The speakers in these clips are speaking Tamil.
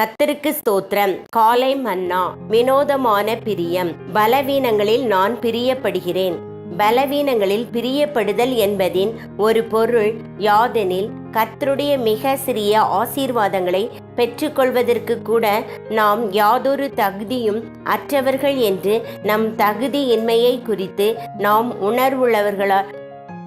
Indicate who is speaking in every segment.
Speaker 1: கத்தருக்கு ஸ்தோத்திரம். காலை மன்னா வினோதமான பிரியம். பலவீனங்களில் நான் பிரியப்படுகிறேன். பலவீனங்களில் பிரியப்படுதல் என்பதின் ஒரு பொருள் யாதெனில் கர்த்தருடைய மிக சிறிய ஆசீர்வாதங்களை பெற்றுக்கொள்வதற்கு கூட நாம் யாதொரு தகுதியும் அற்றவர்கள் என்று நம் தகுதியின்மையை குறித்து நாம் உணர்வுள்ளவர்களா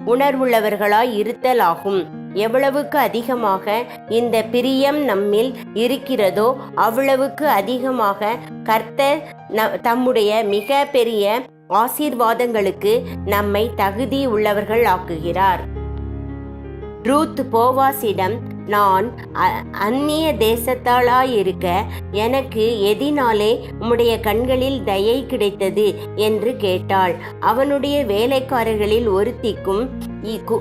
Speaker 1: உணர்வுள்ளவர்களாய் இருத்தலாகும். எவ்வளவுக்கு அதிகமாக இந்த பிரியம் நம்மில் இருக்கிறதோ அவ்வளவுக்கு அதிகமாக கர்த்தர் ந- தம்முடைய மிக பெரிய ஆசீர்வாதங்களுக்கு நம்மை தகுதி உள்ளவர்கள் ஆக்குகிறார். ரூத் போவாசிடம் நான் அ- அந்நிய தேசத்தாளாயிருக்க எனக்கு எதினாலே உம்முடைய கண்களில் தயை கிடைத்தது என்று கேட்டாள். அவனுடைய வேலைக்காரர்களில் ஒருத்திக்கும்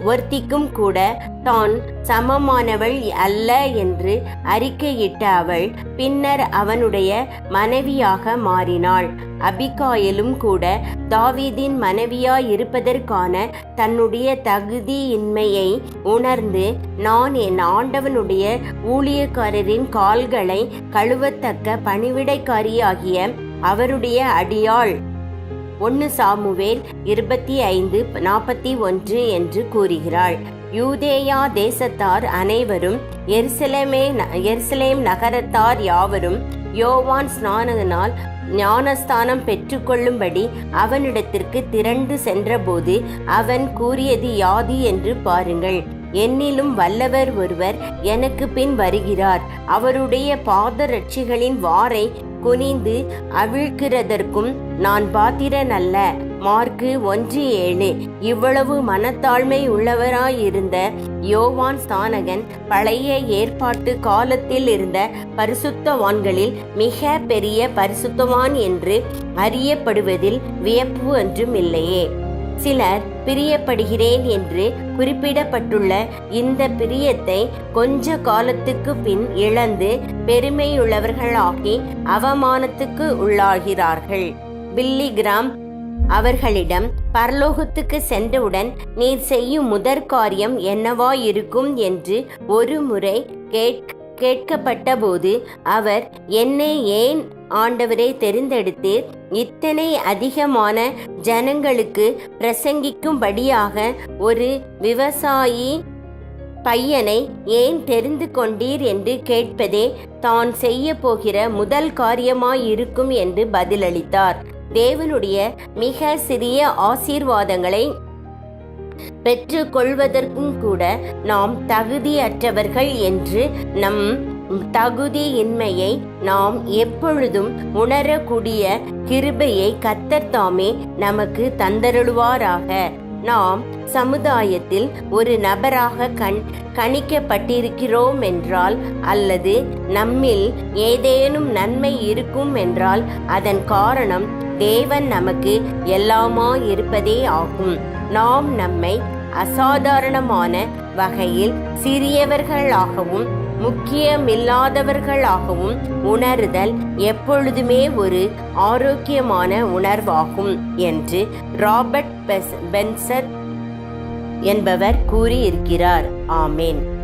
Speaker 1: ஒருத்திக்கும் கூட தான் சமமானவள் அல்ல என்று அறிக்கையிட்ட அவள் பின்னர் அவனுடைய மனைவியாக மாறினாள். அபிகாயலும் கூட தாவீதின் மனைவியாயிருப்பதற்கான தன்னுடைய தகுதியின்மையை உணர்ந்து நான் என் ஆண்டவனுடைய ஊழியக்காரரின் கால்களை கழுவத்தக்க பணிவிடைக்காரியாகிய அவருடைய அடியாள். ஒன்று சாமுவேல் இருபத்தி ஐந்து நாற்பத்தி ஒன்று என்று கூறுகிறாள். யூதேயா தேசத்தார் அனைவரும் எருசலேமே எருசலேம் நகரத்தார் யாவரும் யோவான் ஸ்நானகனால் ஞானஸ்தானம் பெற்றுக்கொள்ளும்படி அவனிடத்திற்கு திரண்டு சென்றபோது அவன் கூறியது யாது என்று பாருங்கள். என்னிலும் வல்லவர் ஒருவர் எனக்கு பின் வருகிறார். அவருடைய பாதரட்சிகளின் வாரை குனிந்து அவிழ்க்கிறதற்கும் நான் பாத்திரன் அல்ல மார்க்கு ஒன்று ஏழு. இவ்வளவு மனத்தாழ்மை உள்ளவராயிருந்த யோவான் ஸ்தானகன் பழைய ஏற்பாட்டு காலத்தில் இருந்த பரிசுத்தவான்களில் மிக பெரிய பரிசுத்தவான் என்று அறியப்படுவதில் வியப்பு ஒன்றும் இல்லையே சிலர் பிரியப்படுகிறேன் என்று குறிப்பிடப்பட்டுள்ள இந்த பிரியத்தை கொஞ்ச காலத்துக்கு பின் இழந்து பெருமையுள்ளவர்களாகி அவமானத்துக்கு உள்ளாகிறார்கள். பில்லிகிராம் அவர்களிடம் பரலோகத்துக்கு சென்றவுடன் நீர் செய்யும் முதற் காரியம் என்னவாயிருக்கும்? என்று ஒரு முறை கேட்க கேட்கப்பட்டபோது அவர் என்னை ஏன் ஆண்டவரை தெரிந்தெடுத்தீர்? இத்தனை அதிகமான ஜனங்களுக்கு பிரசங்கிக்கும்படியாக ஒரு விவசாயி பையனை ஏன் தெரிந்து கொண்டீர் என்று கேட்பதே தான் செய்ய போகிற முதல் காரியமாயிருக்கும் என்று பதிலளித்தார். தேவனுடைய மிக சிறிய ஆசீர்வாதங்களை பெற்றுக்கொள்வதற்கும் கூட நாம் தகுதியற்றவர்கள் என்று நம் தகுதியின்மையை நாம் எப்பொழுதும் உணரக்கூடிய கிருபையை கத்தர்தாமே நமக்கு தந்தருளுவாராக. நாம் சமுதாயத்தில் ஒரு நபராக கண் கணிக்கப்பட்டிருக்கிறோம் என்றால் அல்லது நம்மில் ஏதேனும் நன்மை இருக்கும் என்றால் அதன் காரணம் தேவன் நமக்கு எல்லாமா இருப்பதே ஆகும். நாம் நம்மை அசாதாரணமான வகையில் சிறியவர்களாகவும் முக்கியமில்லாதவர்களாகவும் உணருதல் எப்பொழுதுமே ஒரு ஆரோக்கியமான உணர்வாகும் என்று ராபர்ட் பெஸ் பென்சர் என்பவர் கூறியிருக்கிறார். ஆமேன்.